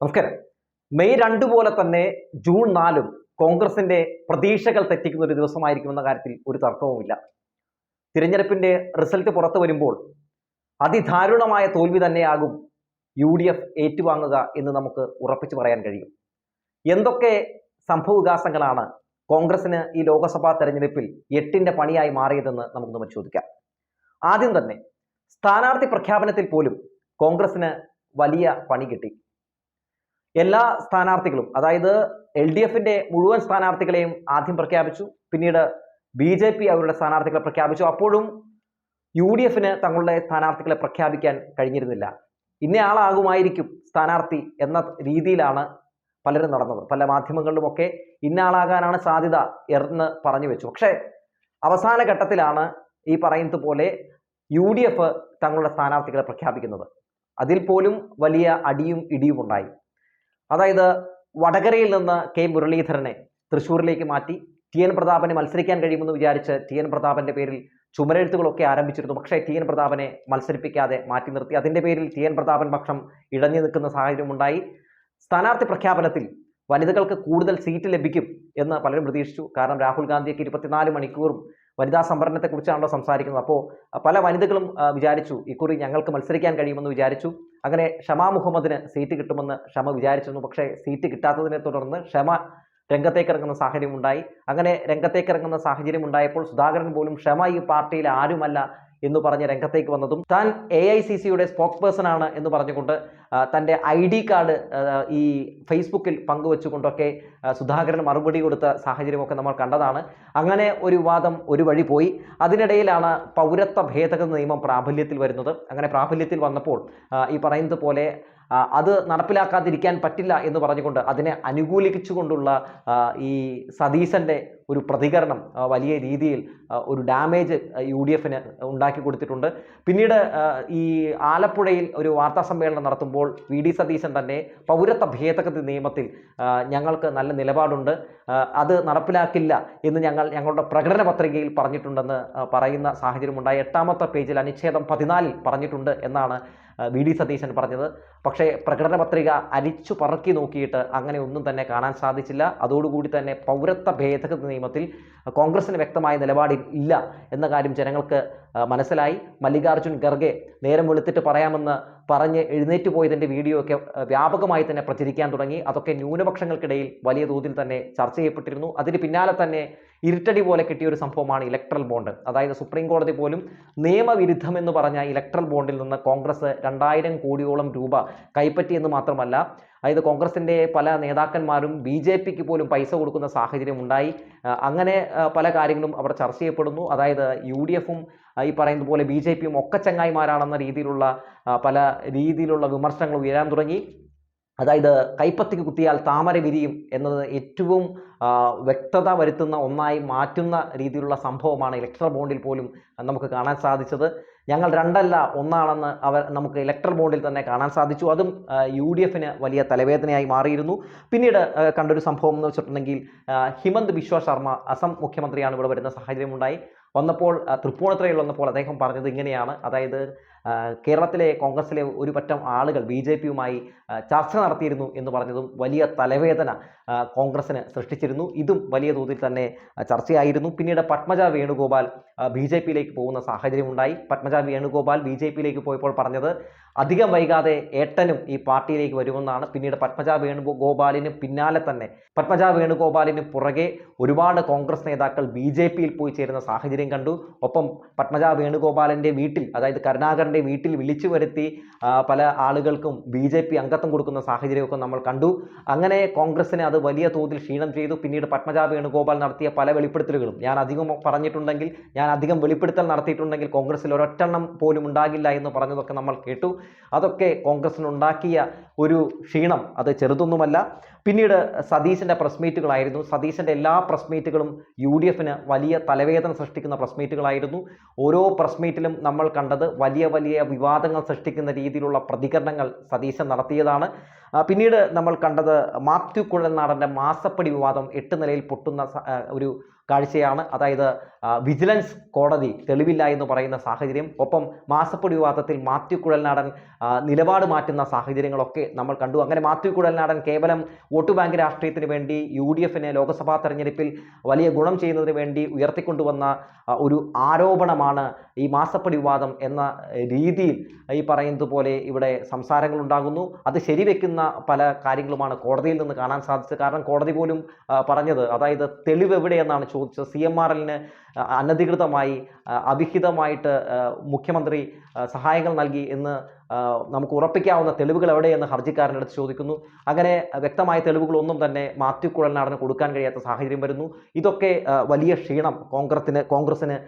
നമസ്കാരം. മെയ് രണ്ട് പോലെ തന്നെ ജൂൺ നാലും കോൺഗ്രസിന്റെ പ്രതീക്ഷകൾ തെറ്റിക്കുന്ന ഒരു ദിവസമായിരിക്കുമെന്ന കാര്യത്തിൽ ഒരു തർക്കവുമില്ല. തിരഞ്ഞെടുപ്പിന്റെ റിസൾട്ട് പുറത്തു വരുമ്പോൾ അതിദാരുണമായ തോൽവി തന്നെയാകും യു ഡി എഫ് ഏറ്റുവാങ്ങുക എന്ന് നമുക്ക് ഉറപ്പിച്ചു പറയാൻ കഴിയും. എന്തൊക്കെ സംഭവവികാസങ്ങളാണ് കോൺഗ്രസിന് ഈ ലോക്സഭാ തെരഞ്ഞെടുപ്പിൽ എട്ടിന്റെ പണിയായി മാറിയതെന്ന് നമുക്കൊന്ന് പരിശോധിക്കാം. ആദ്യം തന്നെ സ്ഥാനാർത്ഥി പ്രഖ്യാപനത്തിൽ പോലും കോൺഗ്രസിന് വലിയ പണി കിട്ടി. എല്ലാ സ്ഥാനാർത്ഥികളും അതായത് എൽ ഡി എഫിന്റെ മുഴുവൻ സ്ഥാനാർത്ഥികളെയും ആദ്യം പ്രഖ്യാപിച്ചു പിന്നീട് ബി ജെ പി അവരുടെ സ്ഥാനാർത്ഥികളെ പ്രഖ്യാപിച്ചു. അപ്പോഴും യു ഡി എഫിന് തങ്ങളുടെ സ്ഥാനാർത്ഥികളെ പ്രഖ്യാപിക്കാൻ കഴിഞ്ഞിരുന്നില്ല. ഇന്നയാളാകുമായിരിക്കും സ്ഥാനാർത്ഥി എന്ന രീതിയിലാണ് പലരും നടന്നത്. പല മാധ്യമങ്ങളിലുമൊക്കെ ഇന്നയാളാകാനാണ് സാധ്യത എന്ന് പറഞ്ഞു വെച്ചു. പക്ഷേ അവസാന ഘട്ടത്തിലാണ് ഈ പറയുന്നത് പോലെ യു ഡി എഫ് തങ്ങളുടെ സ്ഥാനാർത്ഥികളെ പ്രഖ്യാപിക്കുന്നത്. അതിൽ പോലും വലിയ അടിയും ഇടിയും ഉണ്ടായി. അതായത് വടകരയിൽ നിന്ന് കെ മുരളീധരനെ തൃശ്ശൂരിലേക്ക് മാറ്റി ടി എൻ പ്രതാപനെ മത്സരിക്കാൻ കഴിയുമെന്ന് വിചാരിച്ച് ടി എൻ പ്രതാപന്റെ പേരിൽ ചുമരെഴുത്തുകളൊക്കെ ആരംഭിച്ചിരുന്നു. പക്ഷേ ടി എൻ പ്രതാപനെ മത്സരിപ്പിക്കാതെ മാറ്റി നിർത്തി. അതിന്റെ പേരിൽ ടി എൻ പ്രതാപൻ പക്ഷം ഇഴഞ്ഞു നിൽക്കുന്ന സാഹചര്യമുണ്ടായി സ്ഥാനാർത്ഥി പ്രഖ്യാപനത്തിൽ വനിതകൾക്ക് കൂടുതൽ സീറ്റ് ലഭിക്കും എന്ന് പലരും പ്രതീക്ഷിച്ചു. കാരണം രാഹുൽ ഗാന്ധിയൊക്കെ ഇരുപത്തിനാല് മണിക്കൂറും വനിതാ സംവരണത്തെക്കുറിച്ചാണല്ലോ സംസാരിക്കുന്നത്. അപ്പോൾ പല വനിതകളും വിചാരിച്ചു ഇക്കുറി ഞങ്ങൾക്ക് മത്സരിക്കാൻ കഴിയുമെന്ന് വിചാരിച്ചു. അങ്ങനെ ഷമ മുഹമ്മദിന് സീറ്റ് കിട്ടുമെന്ന് ഷമ വിചാരിച്ചിരുന്നു. പക്ഷേ സീറ്റ് കിട്ടാത്തതിനെ തുടർന്ന് ഷമ രംഗത്തേക്ക് ഇറങ്ങുന്ന സാഹചര്യം ഉണ്ടായി അങ്ങനെ രംഗത്തേക്ക് ഇറങ്ങുന്ന സാഹചര്യം ഉണ്ടായപ്പോൾ സുധാകരൻ പോലും ക്ഷമ ഈ പാർട്ടിയിൽ ആരുമല്ല എന്ന് പറഞ്ഞ് രംഗത്തേക്ക് വന്നതും താൻ എ ഐ സി സിയുടെ സ്പോക്സ് പേഴ്സൺ ആണ് എന്ന് പറഞ്ഞുകൊണ്ട് തന്റെ ഐ ഡി കാർഡ് ഈ ഫേസ്ബുക്കിൽ പങ്കുവെച്ചുകൊണ്ടൊക്കെ സുധാകരൻ മറുപടി കൊടുത്ത സാഹചര്യമൊക്കെ നമ്മൾ കണ്ടതാണ്. അങ്ങനെ ഒരു വാദം ഒരു വഴി പോയി. അതിനിടയിലാണ് പൗരത്വ ഭേദഗതി നിയമം പ്രാബല്യത്തിൽ വരുന്നത്. അങ്ങനെ പ്രാബല്യത്തിൽ വന്നപ്പോൾ ഈ പറയുന്നത് പോലെ അത് നടപ്പിലാക്കാതിരിക്കാൻ പറ്റില്ല എന്ന് പറഞ്ഞുകൊണ്ട് അതിനെ അനുകൂലിച്ചുകൊണ്ടുള്ള ഈ സതീശന്റെ ഒരു പ്രതികരണം വലിയ രീതിയിൽ ഒരു ഡാമേജ് യു ഡി എഫിന് ഉണ്ടാക്കി കൊടുത്തിട്ടുണ്ട്. പിന്നീട് ഈ ആലപ്പുഴയിൽ ഒരു വാർത്താ സമ്മേളനം നടത്തുമ്പോൾ വി ഡി സതീശൻ തന്നെ പൗരത്വ ഭേദഗതി നിയമത്തിൽ ഞങ്ങൾക്ക് നല്ല നിലപാടുണ്ട് അത് നടപ്പിലാക്കില്ല എന്ന് ഞങ്ങൾ ഞങ്ങളുടെ പ്രകടന പത്രികയിൽ പറഞ്ഞിട്ടുണ്ടെന്ന് പറയുന്ന സാഹചര്യമുണ്ടായി. എട്ടാമത്തെ പേജിൽ അനുച്ഛേദം പതിനാലിൽ പറഞ്ഞിട്ടുണ്ട് എന്നാണ് വി ഡി സതീശൻ പറഞ്ഞത്. പക്ഷേ പ്രകടന പത്രിക അരിച്ചു പറക്കി നോക്കിയിട്ട് അങ്ങനെ ഒന്നും തന്നെ കാണാൻ സാധിച്ചില്ല. അതോടുകൂടി തന്നെ പൗരത്വ ഭേദഗതി നിയമത്തിൽ കോൺഗ്രസിന് വ്യക്തമായ നിലപാട് ഇല്ല എന്ന കാര്യം ജനങ്ങൾക്ക് മനസ്സിലായി. മല്ലികാർജുൻ ഖർഗെ നേരം വെളുത്തിട്ട് പറയാമെന്ന് പറഞ്ഞ് എഴുന്നേറ്റ് പോയതിന്റെ വീഡിയോ ഒക്കെ വ്യാപകമായി തന്നെ പ്രചരിക്കാൻ തുടങ്ങി. അതൊക്കെ ന്യൂനപക്ഷങ്ങൾക്കിടയിൽ വലിയ തോതിൽ തന്നെ ചർച്ച ചെയ്യപ്പെട്ടിരുന്നു. അതിന് പിന്നാലെ തന്നെ ഇരുട്ടടി പോലെ കിട്ടിയ ഒരു സംഭവമാണ് ഇലക്ട്രൽ ബോണ്ട് അതായത് സുപ്രീം കോടതി പോലും നിയമവിരുദ്ധമെന്ന് പറഞ്ഞ ഇലക്ട്രൽ ബോണ്ടിൽ നിന്ന് കോൺഗ്രസ് രണ്ടായിരം കോടിയോളം രൂപ കൈപ്പറ്റിയെന്ന് മാത്രമല്ല അതായത് കോൺഗ്രസിന്റെ പല നേതാക്കന്മാരും ബി ജെ പിക്ക് പോലും പൈസ കൊടുക്കുന്ന സാഹചര്യം ഉണ്ടായി. അങ്ങനെ പല കാര്യങ്ങളും അവിടെ ചർച്ച ചെയ്യപ്പെടുന്നു. അതായത് യു ഡി എഫും ഈ പറയുന്ന പോലെ ബി ജെ പിയും ഒക്കെ ചങ്ങായിമാരാണെന്ന രീതിയിലുള്ള പല രീതിയിലുള്ള വിമർശനങ്ങൾ ഉയരാൻ തുടങ്ങി. അതായത് കൈപ്പത്തിക്ക് കുത്തിയാൽ താമര വിരിയും എന്നത് ഏറ്റവും വ്യക്തത വരുത്തുന്ന ഒന്നായി മാറ്റുന്ന രീതിയിലുള്ള സംഭവമാണ് ഇലക്ട്രൽ ബോണ്ടിൽ പോലും നമുക്ക് കാണാൻ സാധിച്ചത്. ഞങ്ങൾ രണ്ടല്ല ഒന്നാണെന്ന് അവർ നമുക്ക് ഇലക്ട്രൽ ബോണ്ടിൽ തന്നെ കാണാൻ സാധിച്ചു. അതും യു ഡി എഫിന് വലിയ തലവേദനയായി മാറിയിരുന്നു. പിന്നീട് കണ്ടൊരു സംഭവം എന്ന് വെച്ചിട്ടുണ്ടെങ്കിൽ ഹിമന്ത് ബിശ്വ ശർമ്മ അസം മുഖ്യമന്ത്രിയാണ് ഇവിടെ വരുന്ന സാഹചര്യമുണ്ടായി. വന്നപ്പോൾ തൃപ്പൂണിത്തറയിൽ വന്നപ്പോൾ അദ്ദേഹം പറഞ്ഞത് ഇങ്ങനെയാണ്. അതായത് കേരളത്തിലെ കോൺഗ്രസിലെ ഒരു പറ്റം ആളുകൾ ബി ജെ പിയുമായി ചർച്ച നടത്തിയിരുന്നു എന്ന് പറഞ്ഞതും വലിയ തലവേദന കോൺഗ്രസിന് സൃഷ്ടിച്ചിരുന്നു. ഇതും വലിയ തോതിൽ തന്നെ ചർച്ചയായിരുന്നു. പിന്നീട് പത്മജ വേണുഗോപാൽ ബി ജെ പിയിലേക്ക് പോകുന്ന സാഹചര്യമുണ്ടായി പത്മജ വേണുഗോപാൽ ബി ജെ പിയിലേക്ക് പോയപ്പോൾ പറഞ്ഞത് അധികം വൈകാതെ ഏട്ടനും ഈ പാർട്ടിയിലേക്ക് വരുമെന്നാണ്. പിന്നീട് പത്മജ വേണുഗോപാലിന് പിന്നാലെ തന്നെ പത്മജ വേണുഗോപാലിന് പുറകെ ഒരുപാട് കോൺഗ്രസ് നേതാക്കൾ ബി ജെ പിയിൽ പോയി ചേരുന്ന സാഹചര്യം കണ്ടു. ഒപ്പം പത്മജ വേണുഗോപാലിന്റെ വീട്ടിൽ അതായത് കരുണാകരന്റെ വീട്ടിൽ വിളിച്ചു വരുത്തി പല ആളുകൾക്കും ബി ജെ പി അംഗത്വം കൊടുക്കുന്ന സാഹചര്യമൊക്കെ നമ്മൾ കണ്ടു. അങ്ങനെ കോൺഗ്രസിനെ അത് വലിയ തോതിൽ ക്ഷീണം ചെയ്തു. പിന്നീട് പത്മജ വേണുഗോപാൽ നടത്തിയ പല വെളിപ്പെടുത്തലുകളും. ഞാൻ അധികം പറഞ്ഞിട്ടുണ്ടെങ്കിൽ ഞാൻ അധികം വെളിപ്പെടുത്തൽ നടത്തിയിട്ടുണ്ടെങ്കിൽ കോൺഗ്രസിൽ ഒരൊറ്റെണ്ണം പോലും ഉണ്ടാകില്ല എന്ന് പറഞ്ഞതൊക്കെ നമ്മൾ കേട്ടു. അതൊക്കെ കോൺഗ്രസിനുണ്ടാക്കിയ ഒരു ക്ഷീണം. അത് ചെറുതൊന്നുമല്ല. പിന്നീട് സതീശന്റെ പ്രസ് മീറ്റുകളായിരുന്നു സതീശന്റെ എല്ലാ പ്രസ് മീറ്റുകളും യു ഡി എഫിന് വലിയ തലവേദന സൃഷ്ടിക്കുന്ന പ്രസ് മീറ്റുകളായിരുന്നു ഓരോ പ്രസ് മീറ്റിലും നമ്മൾ കണ്ടത് വലിയ വലിയ വിവാദങ്ങൾ സൃഷ്ടിക്കുന്ന രീതിയിലുള്ള പ്രതികരണങ്ങൾ സതീശൻ നടത്തിയതാണ്. പിന്നീട് നമ്മൾ കണ്ടത് മാത്യു കുഴൽനാടന്റെ മാസപ്പടി വിവാദം എട്ട് നിലയിൽ പൊട്ടുന്ന ഒരു കാഴ്ചയാണ്. അതായത് വിജിലൻസ് കോടതി തെളിവില്ല എന്ന് പറയുന്ന സാഹചര്യം ഒപ്പം മാസപ്പൊടി വിവാദത്തിൽ മാത്യു കുഴൽനാടൻ നിലപാട് മാറ്റുന്ന സാഹചര്യങ്ങളൊക്കെ നമ്മൾ കണ്ടു. അങ്ങനെ മാത്യു കുഴൽനാടൻ കേവലം വോട്ട് ബാങ്ക് രാഷ്ട്രീയത്തിന് വേണ്ടി യു ഡി എഫിനെ ലോക്സഭാ തെരഞ്ഞെടുപ്പിൽ വലിയ ഗുണം ചെയ്യുന്നതിന് വേണ്ടി ഉയർത്തിക്കൊണ്ടുവന്ന ഒരു ആരോപണമാണ് ഈ മാസപ്പടി വിവാദം എന്ന രീതിയിൽ ഈ പറയുന്നത് പോലെ ഇവിടെ സംസാരങ്ങൾ ഉണ്ടാകുന്നു. അത് ശരിവെക്കുന്ന പല കാര്യങ്ങളുമാണ് കോടതിയിൽ നിന്ന് കാണാൻ സാധിച്ചത്. കാരണം കോടതി പോലും പറഞ്ഞത് അതായത് തെളിവ് എവിടെയെന്നാണ് ചോദിച്ചത് സി എം ആർ എല്ലിന് അനധികൃതമായി അവിഹിതമായിട്ട് മുഖ്യമന്ത്രി സഹായങ്ങൾ നൽകി എന്ന് നമുക്ക് ഉറപ്പിക്കാവുന്ന തെളിവുകൾ എവിടെയെന്ന് ഹർജിക്കാരന്റെ അടുത്ത് ചോദിക്കുന്നു. അങ്ങനെ വ്യക്തമായ തെളിവുകളൊന്നും തന്നെ മാത്യു കുഴൽനാടന് കൊടുക്കാൻ കഴിയാത്ത സാഹചര്യം വരുന്നു. ഇതൊക്കെ വലിയ ക്ഷീണം കോൺഗ്രസിന് കോൺഗ്രസിന്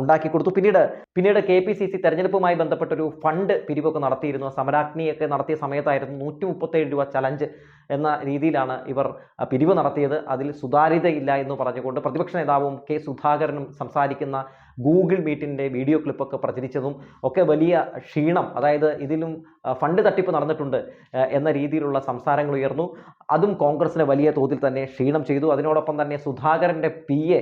ഉണ്ടാക്കി കൊടുത്തു. പിന്നീട് പിന്നീട് കെ പി സി സി തെരഞ്ഞെടുപ്പുമായി ബന്ധപ്പെട്ടൊരു ഫണ്ട് പിരിവൊക്കെ നടത്തിയിരുന്നു. സമരാഗ്നിയൊക്കെ നടത്തിയ സമയത്തായിരുന്നു നൂറ്റി മുപ്പത്തേഴ് രൂപ ചലഞ്ച് എന്ന രീതിയിലാണ് ഇവർ പിരിവ് നടത്തിയത്. അതിൽ സുതാര്യതയില്ല എന്ന് പറഞ്ഞുകൊണ്ട് പ്രതിപക്ഷ നേതാവും കെ സുധാകരനും സംസാരിക്കുന്ന ഗൂഗിൾ മീറ്റിന്റെ വീഡിയോ ക്ലിപ്പൊക്കെ പ്രചരിച്ചതും ഒക്കെ വലിയ ക്ഷീണം അതായത് ഇതിലും ആ, ഫണ്ട് തട്ടിപ്പ് നടന്നിട്ടുണ്ട് എന്ന രീതിയിലുള്ള സംസാരങ്ങൾ ഉയർന്നു. അതും കോൺഗ്രസിന് വലിയ തോതിൽ തന്നെ ക്ഷീണം ചെയ്തു. അതിനോടൊപ്പം തന്നെ സുധാകരന്റെ പി എ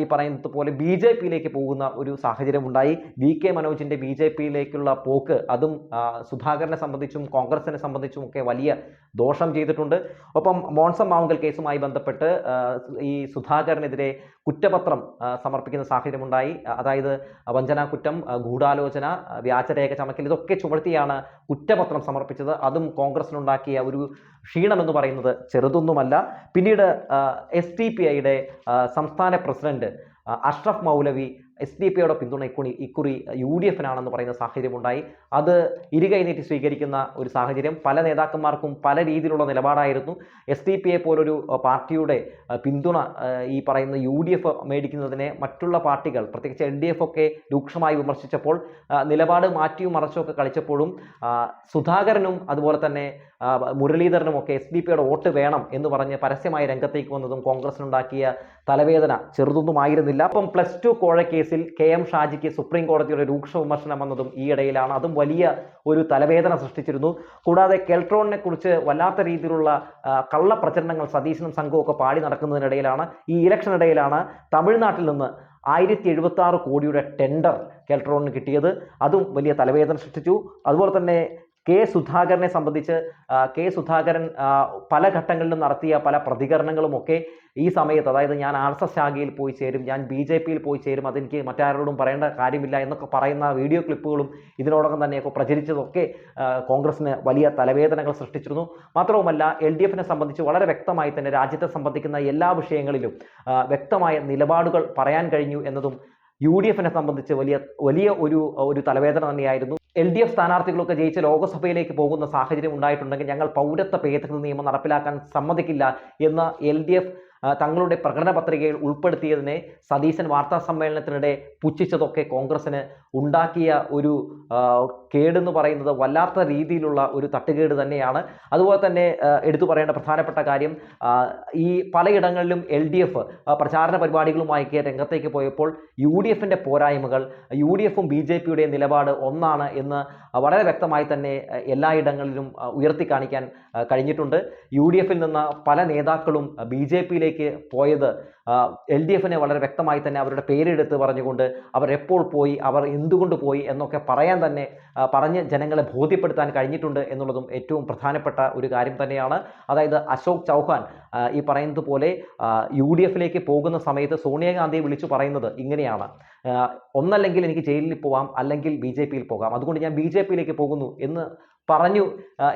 ഈ പറയുന്നത് പോലെ ബി ജെ പിയിലേക്ക് പോകുന്ന ഒരു സാഹചര്യം ഉണ്ടായി. വി കെ മനോജിന്റെ ബി ജെ പിയിലേക്കുള്ള പോക്ക് അതും സുധാകരനെ സംബന്ധിച്ചും കോൺഗ്രസിനെ സംബന്ധിച്ചും ഒക്കെ വലിയ ദോഷം ചെയ്തിട്ടുണ്ട്. ഒപ്പം മോൺസം മാവുങ്കൽ കേസുമായി ബന്ധപ്പെട്ട് ഈ സുധാകരനെതിരെ കുറ്റപത്രം സമർപ്പിക്കുന്ന സാഹചര്യമുണ്ടായി അതായത് വഞ്ചനാ കുറ്റം ഗൂഢാലോചന വ്യാജരേഖ ചമക്കൽ ഇതൊക്കെ ചുമർത്തിയാണ് കുറ്റപത്രം സമർപ്പിച്ചത് അതും കോൺഗ്രസിനുണ്ടാക്കിയ ഒരു ക്ഷീണം എന്ന് പറയുന്നത് ചെറുതൊന്നുമല്ല. പിന്നീട് എസ് ടി പി ഐയുടെ സംസ്ഥാന president Ashraf Maulavi S D P യുടെ പിന്തുണ ഇക്കുറി ഇക്കുറി യു ഡി എഫിനാണെന്ന് പറയുന്ന സാഹചര്യമുണ്ടായി. അത് ഇരുകൈനീട്ടി സ്വീകരിക്കുന്ന ഒരു സാഹചര്യം പല നേതാക്കന്മാർക്കും പല രീതിയിലുള്ള നിലപാടായിരുന്നു. എസ് ഡി പി എ പോലൊരു പാർട്ടിയുടെ പിന്തുണ ഈ പറയുന്ന യു ഡി എഫ് മേടിക്കുന്നതിനെ മറ്റുള്ള പാർട്ടികൾ പ്രത്യേകിച്ച് എൽ ഡി എഫ് ഒക്കെ രൂക്ഷമായി വിമർശിച്ചപ്പോൾ നിലപാട് മാറ്റിയും മറച്ചുമൊക്കെ കളിച്ചപ്പോഴും സുധാകരനും അതുപോലെ തന്നെ മുരളീധരനും ഒക്കെ എസ് ഡി പിയുടെ വോട്ട് വേണം എന്ന് പറഞ്ഞ് പരസ്യമായി രംഗത്തേക്ക് വന്നതും കോൺഗ്രസിനുണ്ടാക്കിയ തലവേദന ചെറുതൊന്നുമായിരുന്നില്ല അപ്പം പ്ലസ് ടു കോഴ കേസിൽ കെ എം ഷാജിക്ക് സുപ്രീം കോടതിയുടെ രൂക്ഷ വിമർശനം വന്നതും ഈ ഇടയിലാണ്. അതും വലിയ ഒരു തലവേദന സൃഷ്ടിച്ചിരുന്നു. കൂടാതെ കെൽട്രോണിനെ കുറിച്ച് വല്ലാത്ത രീതിയിലുള്ള കള്ള പ്രചരണങ്ങൾ സതീശനും സംഘവും ഒക്കെ പാടി നടക്കുന്നതിനിടയിലാണ്. ഈ ഇലക്ഷൻ ഇടയിലാണ് തമിഴ്നാട്ടിൽ നിന്ന് ആയിരത്തി എഴുപത്തി ആറ് കോടിയുടെ ടെൻഡർ കെൽട്രോണിന് കിട്ടിയത്. അതും വലിയ തലവേദന സൃഷ്ടിച്ചു. അതുപോലെ തന്നെ കെ സുധാകരനെ സംബന്ധിച്ച് കെ സുധാകരൻ പല ഘട്ടങ്ങളിലും നടത്തിയ പല പ്രതികരണങ്ങളുമൊക്കെ ഈ സമയത്ത് അതായത് ഞാൻ ആർ എസ് എസ് ശാഖയിൽ പോയി ചേരും ഞാൻ ബി ജെ പിയിൽ പോയി ചേരും അതെനിക്ക് മറ്റാരോടും പറയേണ്ട കാര്യമില്ല എന്നൊക്കെ പറയുന്ന വീഡിയോ ക്ലിപ്പുകളും ഇതിനോടകം തന്നെയൊക്കെ പ്രചരിച്ചതൊക്കെ കോൺഗ്രസിന് വലിയ തലവേദനകൾ സൃഷ്ടിച്ചിരുന്നു. മാത്രവുമല്ല എൽ ഡി എഫിനെ സംബന്ധിച്ച് വളരെ വ്യക്തമായി തന്നെ രാജ്യത്തെ സംബന്ധിക്കുന്ന എല്ലാ വിഷയങ്ങളിലും വ്യക്തമായ നിലപാടുകൾ പറയാൻ കഴിഞ്ഞു എന്നതും യു ഡി എഫിനെ സംബന്ധിച്ച് വലിയ വലിയ ഒരു ഒരു തലവേദന തന്നെയായിരുന്നു. എൽ ഡി എഫ് സ്ഥാനാർത്ഥികളൊക്കെ ജയിച്ച് ലോകസഭയിലേക്ക് പോകുന്ന സാഹചര്യം ഉണ്ടായിട്ടുണ്ടെങ്കിൽ ഞങ്ങൾ പൗരത്വ ഭേദഗതി നിയമം നടപ്പിലാക്കാൻ സമ്മതിക്കില്ല എന്ന് എൽ ഡി എഫ് തങ്ങളുടെ പ്രകടന പത്രികയിൽ ഉൾപ്പെടുത്തിയതിനെ സതീശൻ വാർത്താ സമ്മേളനത്തിനിടെ പുച്ഛിച്ചതൊക്കെ കോൺഗ്രസിന് ഉണ്ടാക്കിയ ഒരു കേടെന്ന് പറയുന്നത് വല്ലാത്ത രീതിയിലുള്ള ഒരു തട്ടുകേട് തന്നെയാണ്. അതുപോലെ തന്നെ എടുത്തു പറയേണ്ട പ്രധാനപ്പെട്ട കാര്യം ഈ പലയിടങ്ങളിലും എൽ ഡി എഫ് പ്രചാരണ പരിപാടികളുമായി രംഗത്തേക്ക് പോയപ്പോൾ യു ഡി എഫിന്റെ പോരായ്മകൾ യു ഡി എഫും ബി ജെ പിയുടെ നിലപാട് ഒന്നാണ് എന്ന് വളരെ വ്യക്തമായി തന്നെ എല്ലായിടങ്ങളിലും ഉയർത്തി കാണിക്കാൻ കഴിഞ്ഞിട്ടുണ്ട്. യു ഡി എഫിൽ നിന്ന് പല നേതാക്കളും ബി ജെ പിയിലേക്ക് പോയത് എൽ ഡി എഫിനെ വളരെ വ്യക്തമായി തന്നെ അവരുടെ പേരെടുത്ത് പറഞ്ഞുകൊണ്ട് അവർ എപ്പോൾ പോയി അവർ എന്തുകൊണ്ട് പോയി എന്നൊക്കെ പറയാൻ തന്നെ പറഞ്ഞ് ജനങ്ങളെ ബോധ്യപ്പെടുത്താൻ കഴിഞ്ഞിട്ടുണ്ട് എന്നുള്ളതും ഏറ്റവും പ്രധാനപ്പെട്ട ഒരു കാര്യം തന്നെയാണ്. അതായത് അശോക് ചൗഹാൻ ഈ പറയുന്നത് പോലെ യു ഡി എഫിലേക്ക് പോകുന്ന സമയത്ത് സോണിയാഗാന്ധിയെ വിളിച്ചു പറയുന്നത് ഇങ്ങനെയാണ്. ഒന്നല്ലെങ്കിൽ എനിക്ക് ജയിലിൽ പോവാം അല്ലെങ്കിൽ ബി ജെ പിയിൽ പോകാം. അതുകൊണ്ട് ഞാൻ ബി ജെ പിയിലേക്ക് പോകുന്നു എന്ന് പറഞ്ഞു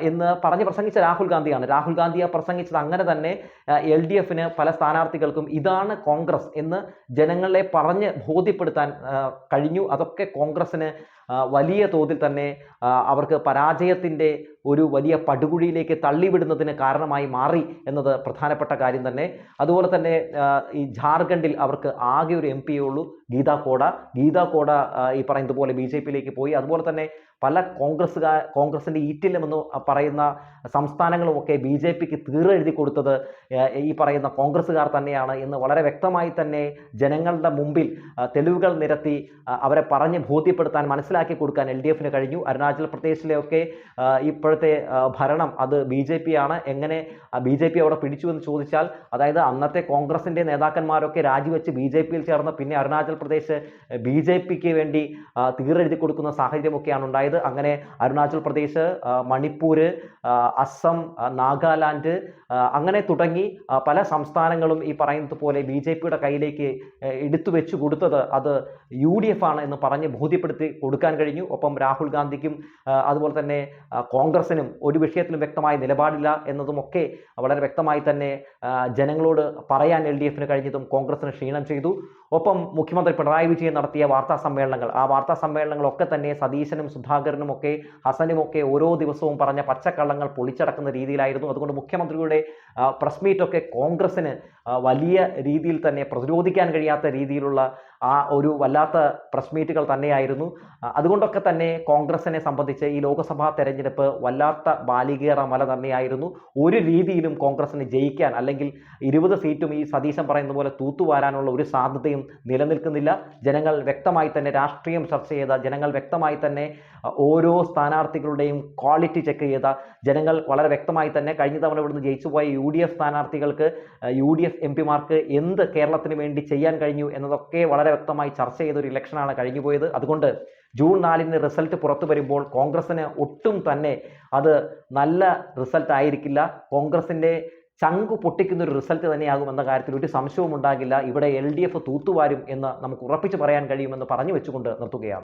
എന്ന് പറഞ്ഞ് പ്രസംഗിച്ച രാഹുൽ ഗാന്ധിയാണ്. രാഹുൽ ഗാന്ധിയെ പ്രസംഗിച്ചത് അങ്ങനെ തന്നെ എൽ ഡി എഫിന് പല സ്ഥാനാർത്ഥികൾക്കും ഇതാണ് കോൺഗ്രസ് എന്ന് ജനങ്ങളെ പറഞ്ഞ് ബോധ്യപ്പെടുത്താൻ കഴിഞ്ഞു. അതൊക്കെ കോൺഗ്രസ്സിന് വലിയ തോതിൽ തന്നെ അവർക്ക് പരാജയത്തിന്റെ ഒരു വലിയ പടുകുഴിയിലേക്ക് തള്ളിവിടുന്നതിന് കാരണമായി മാറി എന്നത് പ്രധാനപ്പെട്ട കാര്യം തന്നെ. അതുപോലെ തന്നെ ഈ ജാർഖണ്ഡിൽ അവർക്ക് ആകെ ഒരു എം പിയേ ഉള്ളൂ ഗീതാ കോട. ഗീതാ കോട ഈ പറയുന്നത് പോലെ ബി ജെ പിയിലേക്ക് പോയി. അതുപോലെ തന്നെ പല കോൺഗ്രസ്സുകാർ കോൺഗ്രസിന്റെ ഈറ്റില്ലമെന്ന് പറയുന്ന സംസ്ഥാനങ്ങളുമൊക്കെ ബി ജെ പിക്ക് തീറെഴുതി കൊടുത്തത് ഈ പറയുന്ന കോൺഗ്രസ്സുകാർ തന്നെയാണ് എന്ന് വളരെ വ്യക്തമായി തന്നെ ജനങ്ങളുടെ മുമ്പിൽ തെളിവുകൾ നിരത്തി അവരെ പറഞ്ഞ് ബോധ്യപ്പെടുത്താൻ മനസ്സിലാക്കി മനസ്സിലാക്കി കൊടുക്കാൻ എൽ ഡി എഫിന് കഴിഞ്ഞു. അരുണാചൽ പ്രദേശിലെയൊക്കെ ഇപ്പോഴത്തെ ഭരണം അത് ബി ജെ പി ആണ് എങ്ങനെ ബി ജെ പി അവിടെ പിടിച്ചു എന്ന് ചോദിച്ചാൽ അതായത് അന്നത്തെ കോൺഗ്രസിന്റെ നേതാക്കന്മാരൊക്കെ രാജിവെച്ച് ബി ജെ പിയിൽ ചേർന്ന് പിന്നെ അരുണാചൽ പ്രദേശ് ബി ജെ പിക്ക് വേണ്ടി തീരെഴുതി കൊടുക്കുന്ന സാഹചര്യമൊക്കെയാണ് ഉണ്ടായത്. അങ്ങനെ അരുണാചൽ പ്രദേശ് മണിപ്പൂർ അസം നാഗാലാൻഡ് അങ്ങനെ തുടങ്ങി പല സംസ്ഥാനങ്ങളും ഈ പറയുന്നത് പോലെ ബി ജെ പിയുടെ കയ്യിലേക്ക് എടുത്തു വെച്ചു കൊടുത്തത് അത് യു ഡി എഫ് ആണ് എന്ന് പറഞ്ഞ് ബോധ്യപ്പെടുത്തി കൊടുക്കാൻ കഴിഞ്ഞു. ഒപ്പം രാഹുൽ ഗാന്ധിക്കും അതുപോലെ തന്നെ കോൺഗ്രസിനും ഒരു വിഷയത്തിലും വ്യക്തമായ നിലപാടില്ല എന്നതുമൊക്കെ വളരെ വ്യക്തമായി തന്നെ ജനങ്ങളോട് പറയാൻ എൽ ഡി എഫിന് കഴിഞ്ഞതും കോൺഗ്രസിന് ക്ഷീണം ചെയ്തു. ഒപ്പം മുഖ്യമന്ത്രി പിണറായി വിജയൻ നടത്തിയ വാർത്താ സമ്മേളനങ്ങൾ. ആ വാർത്താ സമ്മേളനങ്ങളൊക്കെ തന്നെ സതീശനും സുധാകരനും ഒക്കെ ഹസനും ഒക്കെ ഓരോ ദിവസവും പറഞ്ഞ പച്ചക്കള്ളങ്ങൾ പൊളിച്ചടക്കുന്ന രീതിയിലായിരുന്നു. അതുകൊണ്ട് മുഖ്യമന്ത്രിയുടെ പ്രസ് മീറ്റൊക്കെ കോൺഗ്രസിന് വലിയ രീതിയിൽ തന്നെ പ്രതിരോധിക്കാൻ കഴിയാത്ത രീതിയിലുള്ള ആ ഒരു വല്ലാത്ത പ്രസ് മീറ്റുകൾ തന്നെയായിരുന്നു. അതുകൊണ്ടൊക്കെ തന്നെ കോൺഗ്രസിനെ സംബന്ധിച്ച് ഈ ലോക്സഭാ തെരഞ്ഞെടുപ്പ് വല്ലാത്ത ബാലികേറ മല തന്നെയായിരുന്നു. ഒരു രീതിയിലും കോൺഗ്രസിന് ജയിക്കാൻ അല്ലെങ്കിൽ ഇരുപത് സീറ്റും ഈ സതീശൻ പറയുന്ന പോലെ തൂത്തുവാരാനുള്ള ഒരു സാധ്യതയും നിലനിൽക്കുന്നില്ല. ജനങ്ങൾ വ്യക്തമായി തന്നെ രാഷ്ട്രീയം ചർച്ച ചെയ്ത ജനങ്ങൾ വ്യക്തമായി തന്നെ ഓരോ സ്ഥാനാർത്ഥികളുടെയും ക്വാളിറ്റി ചെക്ക് ചെയ്ത ജനങ്ങൾ വളരെ വ്യക്തമായി തന്നെ കഴിഞ്ഞ തവണ ഇവിടുന്ന് ജയിച്ചുപോയ യു ഡി എഫ് സ്ഥാനാർത്ഥികൾക്ക് യു ഡി എഫ് എം പിമാർക്ക് എന്ത് കേരളത്തിന് വേണ്ടി ചെയ്യാൻ കഴിഞ്ഞു എന്നതൊക്കെ വളരെ വ്യക്തമായി ചർച്ച ചെയ്ത ഒരു ഇലക്ഷനാണ് കഴിഞ്ഞുപോയത്. അതുകൊണ്ട് ജൂൺ നാലിന് റിസൾട്ട് പുറത്തു വരുമ്പോൾ കോൺഗ്രസിന് ഒട്ടും തന്നെ അത് നല്ല റിസൾട്ട് ആയിരിക്കില്ല. കോൺഗ്രസിന്റെ ചങ്കു പൊട്ടിക്കുന്ന ഒരു റിസൾട്ട് തന്നെയാകും എന്ന കാര്യത്തിൽ ഒരു സംശയവും ഉണ്ടാകില്ല ഇവിടെ എൽ ഡി എഫ് തൂത്തുവാരും എന്ന് നമുക്ക് ഉറപ്പിച്ച് പറയാൻ കഴിയുമെന്ന് പറഞ്ഞു വെച്ചുകൊണ്ട് നിർത്തുകയാണ്.